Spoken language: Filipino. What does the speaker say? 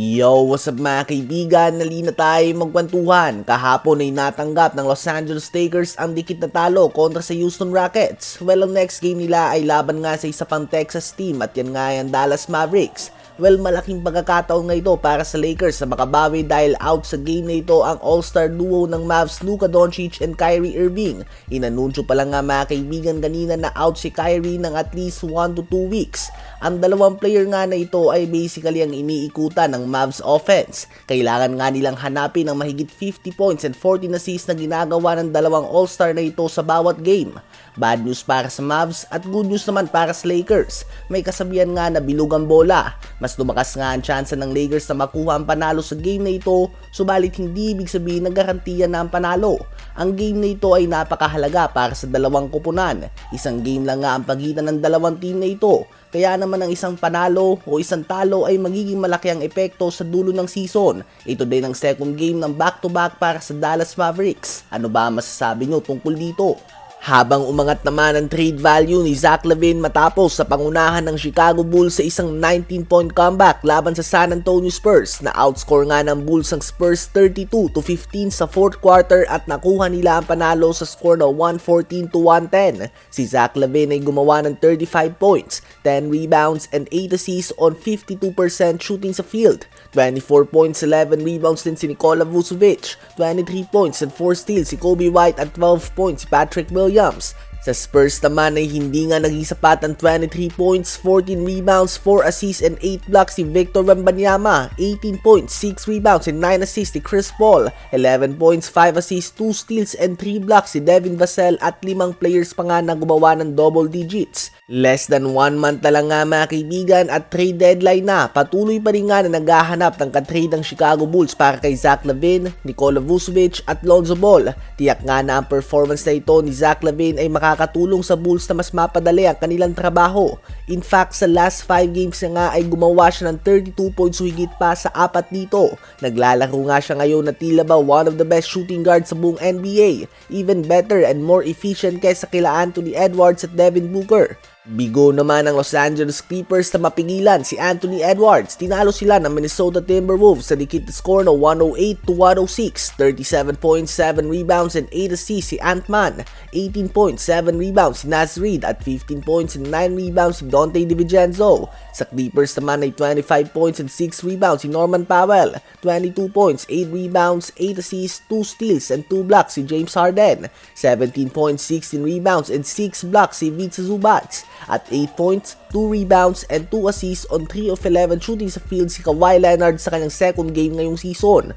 Yo, what's up mga kaibigan? Nali na tayo magkwentuhan. Kahapon ay natanggap ng Los Angeles Lakers ang dikit na talo kontra sa Houston Rockets. Well, ang next game nila ay laban nga sa isa pang Texas team at yan nga ay ang Dallas Mavericks. Well, malaking pagkakataon nga ito para sa Lakers na makabawi dahil out sa game na ito ang all-star duo ng Mavs Luka Doncic and Kyrie Irving. Inanunsyo pa lang nga mga kaibigan kanina na out si Kyrie ng at least 1 to 2 weeks. Ang dalawang player nga na ito ay basically ang iniikutan ng Mavs offense. Kailangan nga nilang hanapin ang mahigit 50 points and 14 assists na ginagawa ng dalawang all-star na ito sa bawat game. Bad news para sa Mavs at good news naman para sa Lakers. May kasabihan nga na bilog ang bola. Mas lumakas nga ang tsansa ng Lakers na makuha ang panalo sa game na ito, subalit hindi ibig sabihin na garantiya na ang panalo. Ang game na ito ay napakahalaga para sa dalawang kupunan. Isang game lang nga ang pagitan ng dalawang team na ito. Kaya naman ang isang panalo o isang talo ay magiging malaki ang epekto sa dulo ng season. Ito din ang second game ng back-to-back para sa Dallas Mavericks. Ano ba masasabi nyo tungkol dito? Habang umangat naman ang trade value ni Zach Lavine matapos sa pangunahan ng Chicago Bulls sa isang 19-point comeback laban sa San Antonio Spurs na outscore nga ng Bulls ang Spurs 32 to 15 sa fourth quarter at nakuha nila ang panalo sa score na 114 to 110. Si Zach Lavine ay gumawa ng 35 points, 10 rebounds and 8 assists on 52% shooting sa field. 24 points, 11 rebounds din si Nikola Vucevic, 23 points and 4 steals si Kobe White at 12 points si Patrick Williams. yums. Sa Spurs naman ay hindi nga naging sapat ang 23 points, 14 rebounds, 4 assists and 8 blocks si Victor Wembanyama, 18 points, 6 rebounds and 9 assists si Chris Paul, 11 points, 5 assists, 2 steals and 3 blocks si Devin Vassell at limang players pa nga na gumawa ng double digits. Less than 1 month na lang nga mga kaibigan at trade deadline na, patuloy pa rin nga na naghahanap ng katrade ng Chicago Bulls para kay Zach Lavine, Nikola Vucevic at Lonzo Ball. Tiyak nga na ang performance na ito ni Zach Lavine ay makakatulong sa Bulls na mas mapadali ang kanilang trabaho. In fact, sa last 5 games nga ay gumawa siya ng 32 points higit pa sa apat dito. Naglalaro nga siya ngayon na tila ba one of the best shooting guards sa buong NBA. Even better and more efficient kaysa kila Anthony Edwards at Devin Booker. Bigo naman ang Los Angeles Clippers na mapigilan si Anthony Edwards. Tinalo sila ng Minnesota Timberwolves sa dikit na score na 108 to 106. 37 points, 7 rebounds, and 8 assists si Ant-Man. 18 points, 7 rebounds si Naz Reid at 15 points and 9 rebounds si Dante DiVincenzo. Sa Clippers naman ay 25 points and 6 rebounds si Norman Powell. 22 points, 8 rebounds, 8 assists, 2 steals, and 2 blocks si James Harden. 17 points, 16 rebounds, and 6 blocks si Vitsa Zubats. At 8 points, 2 rebounds, and 2 assists on 3 of 11 shooting sa field si Kawhi Leonard sa kanyang second game ngayong season.